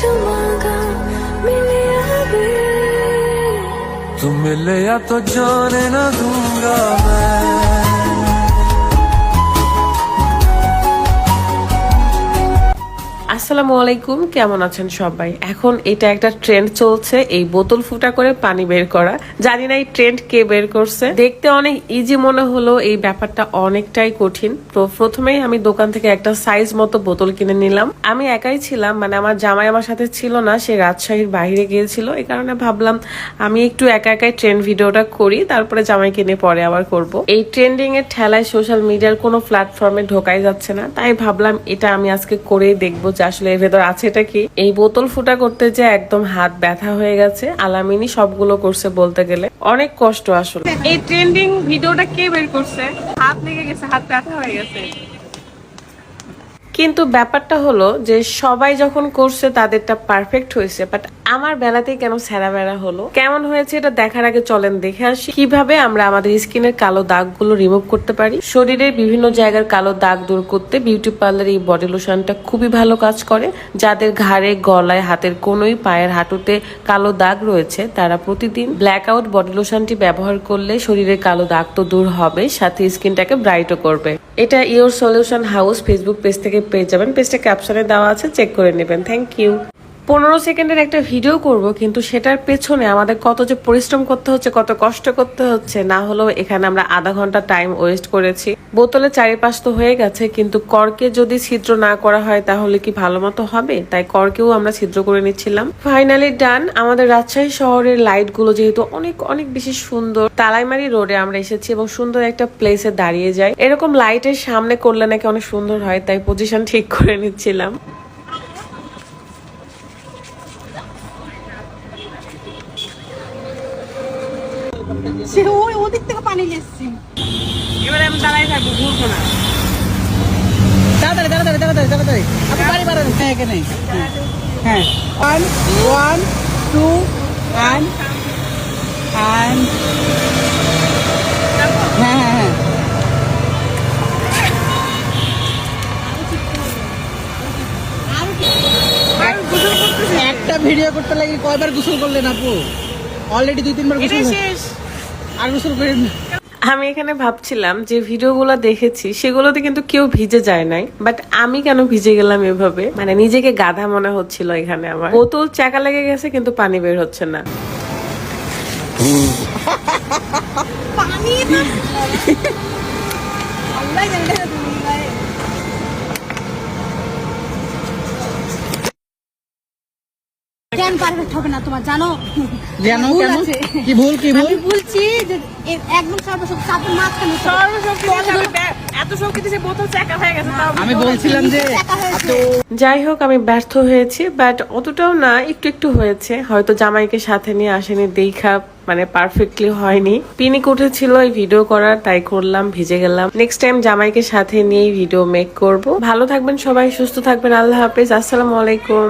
जो मांगा मिले अभी तुम मिले या तो जाने ना दूंगा मैं আসসালামু আলাইকুম, কেমন আছেন সবাই? এখন এটা একটা ট্রেন্ড চলছে, এই বোতল ফুটা করে পানি বের করা। জানি না এই ট্রেন্ড কে বের করছে। দেখতে অনেক ইজি মনে হলো এই ব্যাপারটা অনেকটাই কঠিন। তো প্রথমেই আমি দোকান থেকে একটা সাইজ মতো বোতল কিনে নিলাম। আমি একাই ছিলাম মানে আমার জামাই আমার সাথে ছিল না, সে রাজশাহীর বাইরে গিয়েছিল। এই কারণে ভাবলাম, আমি একটু একা একাই ট্রেন্ড ভিডিওটা করি, তারপরে জামাই কিনে পরে আবার করব। এই ট্রেন্ডিং এর ঠেলায় সোশ্যাল মিডিয়ার কোনো প্ল্যাটফর্মে ঢোকাই যাচ্ছে না, তাই ভাবলাম এটা আমি আজকে করেই দেখব আসলে এর ভেতর আছে এটা কি? এই বোতল ফুটা করতে যে একদম হাত ব্যথা হয়ে গেছে আলামিনী সবগুলো করছে বলতে গেলে। অনেক কষ্ট আসলে। এই ট্রেন্ডিং ভিডিওটা কে বের করছে? হাত লেগে গেছে হাত ব্যথা হয়ে গেছে। কিন্তু ব্যাপারটা হলো যে সবাই যখন করছে তাদেরটা পারফেক্ট হয়েছে বাট আমার বেলাতেই কেন সেরা বেড়া হলো? কেমন হয়েছে এটা দেখার আগে চলেন দেখে আসি। কীভাবে আমরা আমাদের স্কিনের কালো দাগগুলো রিমুভ করতে পারি? শরীরের বিভিন্ন জায়গার কালো দাগ দূর করতে বিউটি পার্লার এই বডি লোশনটা খুবই ভালো কাজ করে। যাদের ঘাড়ে, গলায়, হাতের কোনোই পায়ের হাঁটুতে কালো দাগ রয়েছে, তারা প্রতিদিন ব্ল্যাক আউট বডি লোশনটি ব্যবহার করলে শরীরের কালো দাগ তো দূর হবে, সাথে স্কিনটাকে ব্রাইটও করবে। এটা your solution house Facebook page থেকে পেয়ে যাবেন। পেজটা ক্যাপশনে দেওয়া আছে চেক করে নেবেন। থ্যাংক ইউ পনেরো সেকেন্ডের একটা ভিডিও করব, কিন্তু সেটার পেছনে আমাদের কত যে পরিশ্রম করতে হচ্ছে, কত কষ্ট করতে হচ্ছে, না হলেও এখানে আমরা আধা ঘণ্টা টাইম ওয়েস্ট করেছি। বোতলে চারিপাশ তো হয়ে গেছে, কিন্তু করকে যদি ছিদ্র না করা হয়, তাহলে কি ভালো মতো হবে? তাই করকেও আমরা ছিদ্র করে নিচ্ছিলাম। ফাইনালি ডান আমাদের রাজশাহী শহরের লাইটগুলো যেহেতু অনেক অনেক বেশি সুন্দর, তালাইমারি রোডে আমরা এসেছি এবং সুন্দর একটা প্লেসে দাঁড়িয়ে যাই। এরকম লাইটের সামনে করলে নাকি অনেক সুন্দর হয়, তাই পজিশন ঠিক করে নিচ্ছিলাম। সে ওই ওদিক থেকে পানি এসছি। এবারে আমি দাঁড়াই থাকব ঘুরবো না। তাড়াতাড়ি তাড়াতাড়ি তাড়াতাড়ি তাড়াতাড়ি। আপনি বাড়ি বাড়ান। হ্যাঁ এখানে হ্যাঁ। One one two and and হ্যাঁ হ্যাঁ হ্যাঁ। একটা ভিডিও করতে লাগে কয়বার গোসল করলেন আপু? অলরেডি দুই তিনবার গোসল শেষ। আর করেন না। আমি এখানে ভাবছিলাম যে ভিডিওগুলো দেখেছি সেগুলোতে কিন্তু কেউ ভিজে যায় নাই বাট আমি কেন ভিজে গেলাম এভাবে? মানে নিজেকে গাধা মনে হচ্ছিল এখানে আমার। বোতল চাকা লেগে গেছে কিন্তু পানি বের হচ্ছে না। পারফেক্ট হবে না তোমার জানো? জানো কেন? কি ভুল কি ভুল? আমি বলছি যে একদম সর্বশক্তি চাপের মাঝখানে এত শক্তি সে বোতল চাকা হয়ে গেছে আমি বলছিলাম যে যাই হোক আমি ব্যর্থ হয়েছি বাট অতটাও না একটু একটু হয়েছে। হয়তো জামাইকে সাথে নিয়ে আসেনি দেখা মানে পারফেক্টলি হয়নি। পিনিক উঠেছিল এই ভিডিও করার তাই করলাম ভিজে গেলাম। নেক্সট টাইম জামাইকে সাথে নিয়ে ভিডিও মেক করব। ভালো থাকবেন সবাই সুস্থ থাকবেন আল্লাহ হাফেজ আসসালামু আলাইকুম।